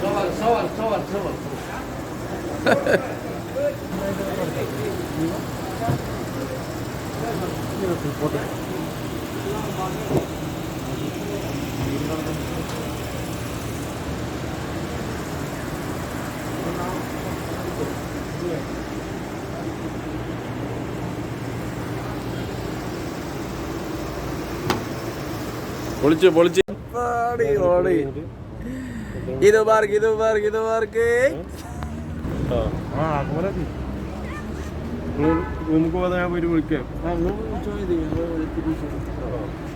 Sovar, sovar, sovar, sovar. Thank you. പൊളിച്ചു പൊളിച്ചു. ഓടി ഓടി ഇത് പാർക്ക് ഇത് പാർക്ക് ഇത് പാർക്ക്. പോകാതെ ഞാൻ പോയിട്ട് വിളിക്കാം.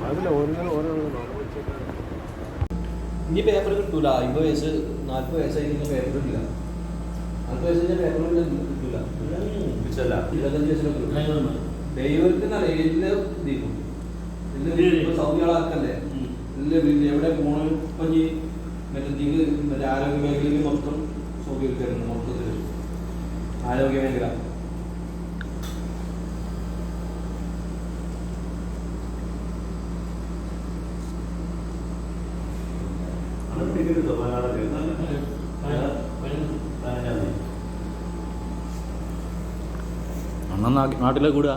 അതില്ല ഓരോ ഓരോ ഇനി പേപ്പർ കിട്ടൂല. അമ്പത് വയസ്സ് നാൽപ്പത് വയസ്സായി പേപ്പർ കിട്ടില്ല നാൽപ്പത് വയസ്സ് കഴിഞ്ഞാൽ പേപ്പർ കിട്ടില്ല ഇരുപത്തഞ്ച് വയസ്സിലൊക്കെ ദൈവത്തിന് ഏജിൽ തീരും ഇല്ല പിന്നെ എവിടെ പോണ ഇപ്പൊ ഈ മറ്റേ മറ്റേ ആരോഗ്യ മേഖലയിൽ മൊത്തം സൗകര്യത്തിലുണ്ട് മൊത്തത്തിൽ ആരോഗ്യ മേഖല. അണ്ണൻ നാട്ടിലെ കൂടുക?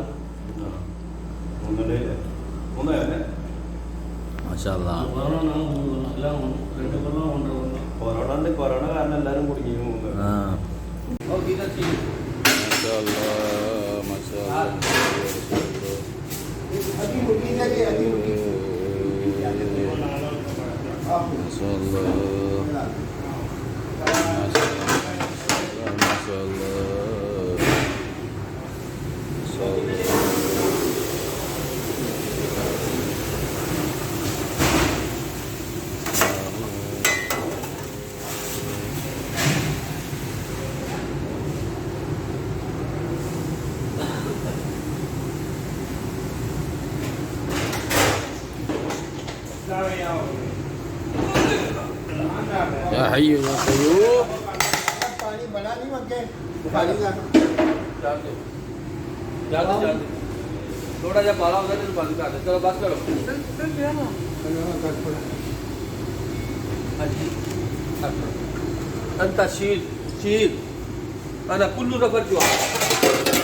மசாலா வரோம் எல்லாம் ரெண்டு கொள்ளம் ஒன்று ஒன்று கொரோனாந்து கொரோனா காரணம் எல்லாரும் குடிக்கணும் மசாலா மசாலா மசாலா يا حي يا قيوم पानी बना नहीं मक्के पानी का जाते जाते थोड़ा जब पाला होता है तो बंद कर दे चलो बस करो أنت شيل شيل أنا كل نفر جوا أنا पूरा बस أنا أمنا أدي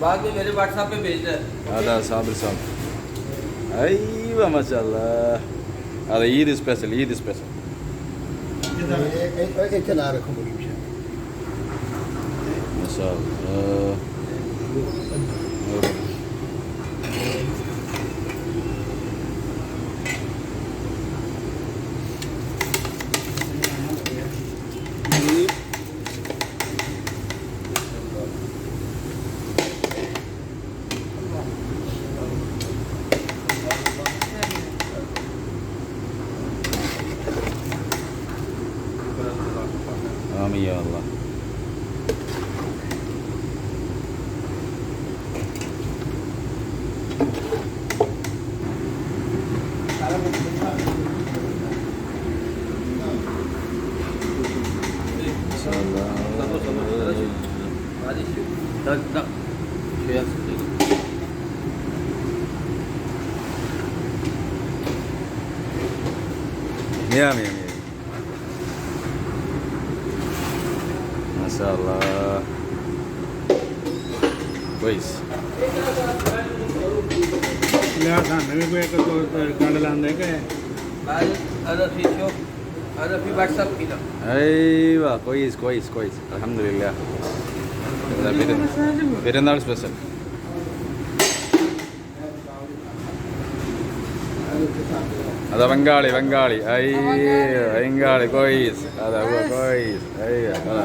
बाद में मेरे व्हाट्सएप पे भेज रहा है अदा साबर साहब अय्या माशाल्लाह अरे Eid special Eid special kenara koyayım şimdi. Mesela. E, Miami, Miami. Masya Allah. Guys. Lihat ਖਾਣੇ ਵੀ ਕੋਈ ke ਦੋ ਗੰਡ ਲਾਉਂਦੇ ਕਿ ਬਾਈ അയ്യോ കൊയ്സ് കൊയ്സ് കൊയ്സ് അലഹമില്ല പെരുന്നാൾ സ്പെഷ്യൽ അതാ ബംഗാളി ബംഗാളി അയ്യോ ബംഗാളി കോയീസ് അതാ കോയീസ് അയ്യോ അതാ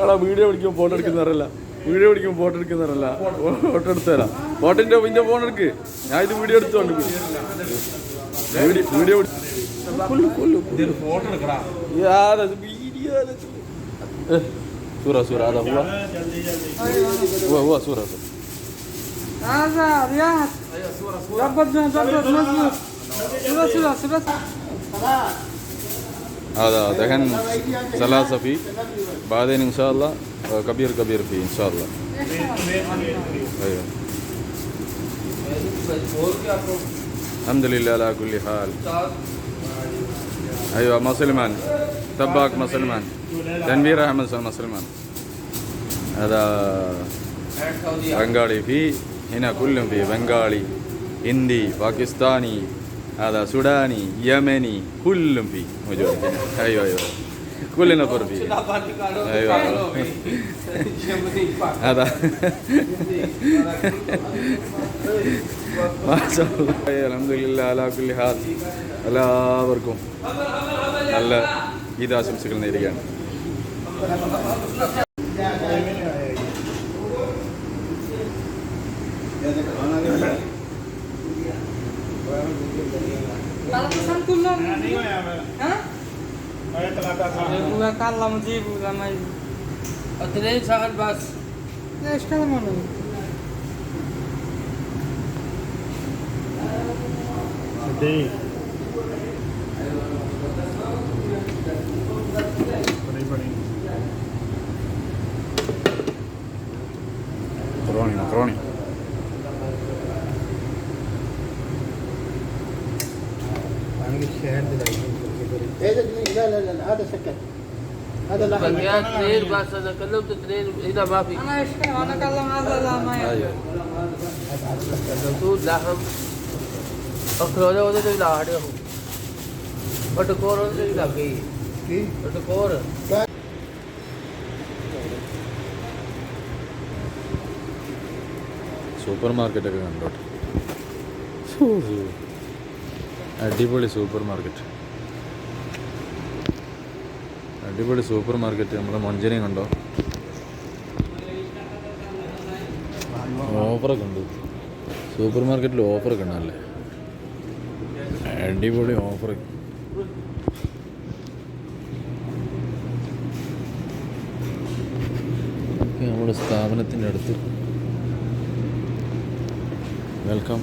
എടാ വീഡിയോ പിടിക്കുമ്പോൾ ഫോട്ടോ എടുക്കുന്നവരല്ല വീഡിയോ പിടിക്കുമ്പോൾ ഫോട്ടോ എടുക്കുന്നവരല്ല ഫോട്ടോ എടുത്തു തരാം ഫോട്ടോന്റെ പിന്നെ ഫോൺ എടുക്ക് ഞാൻ ഇത് വീഡിയോ എടുത്തോണ്ട് വീഡിയോ Foto എടുക്കടാ. വീഡിയോ സൂറ സൂറ അതാ ഹുവ ഹുവ ഹുവ സൂറ സൂറ هذا رياض ضبط ضبط مظبوط سرعة سرعة سرعة هذا دحين ثلاثة في بعدين إن شاء الله آه، كبير كبير في إن شاء الله. أيوه. الحمد لله على كل حال. أيوه مسلمان تباك مسلمان تنبير أحمد مسلمان هذا بنغالي في هنا كلهم في بنغالي هندي باكستاني. هذا سوداني يمني كلهم في موجود ايوه ايوه كلنا نفر فيه ايوه هذا ما شاء الله الحمد لله على كل حال എല്ലാവർക്കും നല്ല ഈദാശംസകൾ നേരുകയാണ് ওরা কাল্লা মুজি বুঝলাম এই অতরে সাগর বাস। নেশকাল মনে দেখ ગયા ત્રેર ભાષાના કલમ તો ત્રેર એના માફી તું દાહમ અખરોને ઓને તો લાડ્યો હું અટકોર ઓને તો લાગી અટકોર സൂപ്പർ മാർക്കറ്റൊക്കെ കണ്ടോട്ടെ അടിപൊളി സൂപ്പർ മാർക്കറ്റ് അടിപൊളി സൂപ്പർ മാർക്കറ്റ്. നമ്മുടെ മൊഞ്ചനെയും കണ്ടോ? ഓഫറൊക്കെ ഉണ്ട്. സൂപ്പർ മാർക്കറ്റിൽ ഓഫറൊക്കെ ഉണ്ടല്ലേ അടിപൊളി ഓഫർ നമ്മുടെ സ്ഥാപനത്തിന്റെ അടുത്ത്. വെൽക്കം.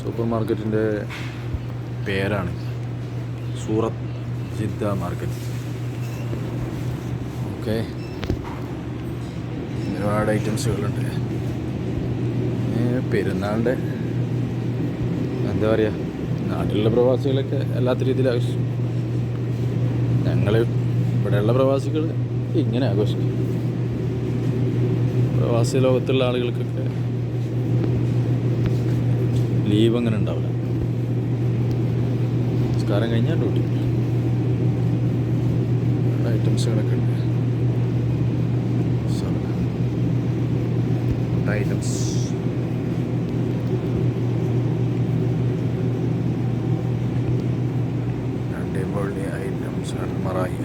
സൂപ്പർ മാർക്കറ്റിന്റെ പേരാണ്. സൂറത്ത് ജിദ്ദ മാർക്കറ്റ്. ഓക്കെ. ഒരുപാട് ഐറ്റംസുകളുണ്ട്. പെരുന്നാളിന്റെ എന്താ പറയുക നാട്ടിലുള്ള പ്രവാസികളൊക്കെ എല്ലാത്ത രീതിയിൽ ആഘോഷിക്കും ഞങ്ങൾ ഇവിടെയുള്ള പ്രവാസികൾ ഇങ്ങനെ ആഘോഷിക്കും. പ്രവാസി ലോകത്തുള്ള ആളുകൾക്കൊക്കെ ലീവ് അങ്ങനെ ഉണ്ടാവില്ല. നിസ്കാരം കഴിഞ്ഞാൽ ഡ്യൂട്ടി. ഐറ്റംസുകളൊക്കെ ഉണ്ട്. ഐറ്റംസ് അടിപൊളി ഐറ്റംസ് മറായി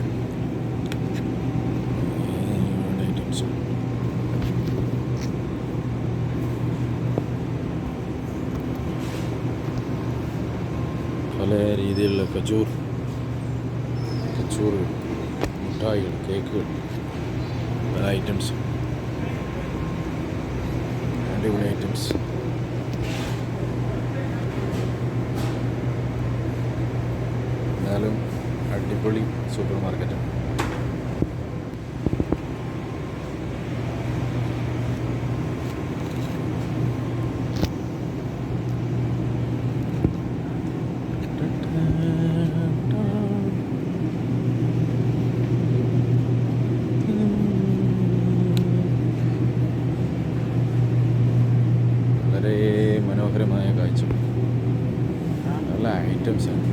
ഐറ്റംസ് പല രീതിയിലുള്ള കച്ചൂർ കച്ചൂർ മിഠായികൾ കേക്കുകൾ പല ഐറ്റംസ് അടിപൊളി ഐറ്റംസ് എന്നാലും അടിപൊളി സൂപ്പർ മാർക്കറ്റാണ് വളരെ മനോഹരമായ കാഴ്ച നല്ല ഐറ്റംസ് ആണ്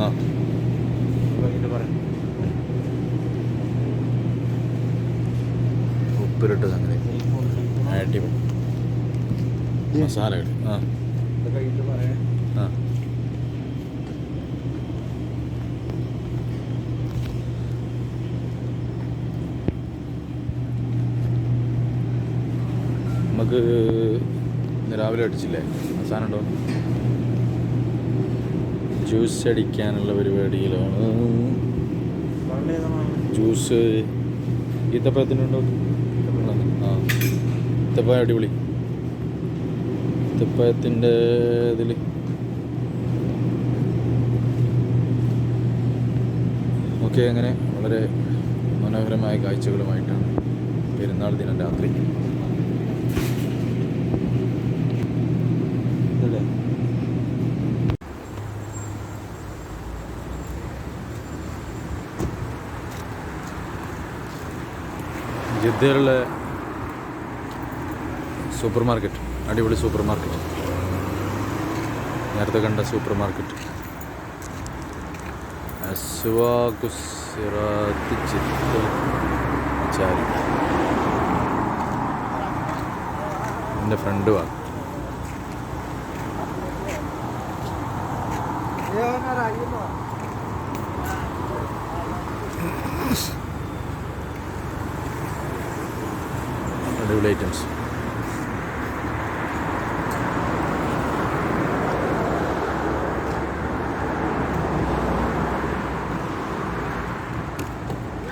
ആ. ഉപ്പിലിട്ട സംഗതി. അടിപൊളി. മസാലകൾ ആ. ആ. നമുക്ക് രാവിലെ അടിച്ചില്ലേ? അവസാനം ഉണ്ടോ? ജ്യൂസ് അടിക്കാനുള്ള പരിപാടിയിലാണ് ജ്യൂസ് ഈത്തപ്പഴത്തിനുണ്ടോ? ആ. ഈത്തപ്പഴം അടിപൊളി. ഈത്തപ്പഴത്തിന്റെ ഇതിൽ ഓക്കെ അങ്ങനെ വളരെ മനോഹരമായ കാഴ്ചകളുമായിട്ടാണ് പെരുന്നാൾ ദിനം രാത്രി. ജിദ്ദയിലുള്ള സൂപ്പർ മാർക്കറ്റ് അടിപൊളി സൂപ്പർ മാർക്കറ്റ് നേരത്തെ കണ്ട സൂപ്പർ മാർക്കറ്റ് അസ്വാകുസിറാത്ത് ജിദ്ദ ചാരി എന്റെ ഫ്രണ്ട് വാ. അടിപൊളി ഐറ്റംസ്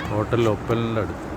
ഹോട്ടൽ ഒപ്പലിന്റെ അടുത്ത്.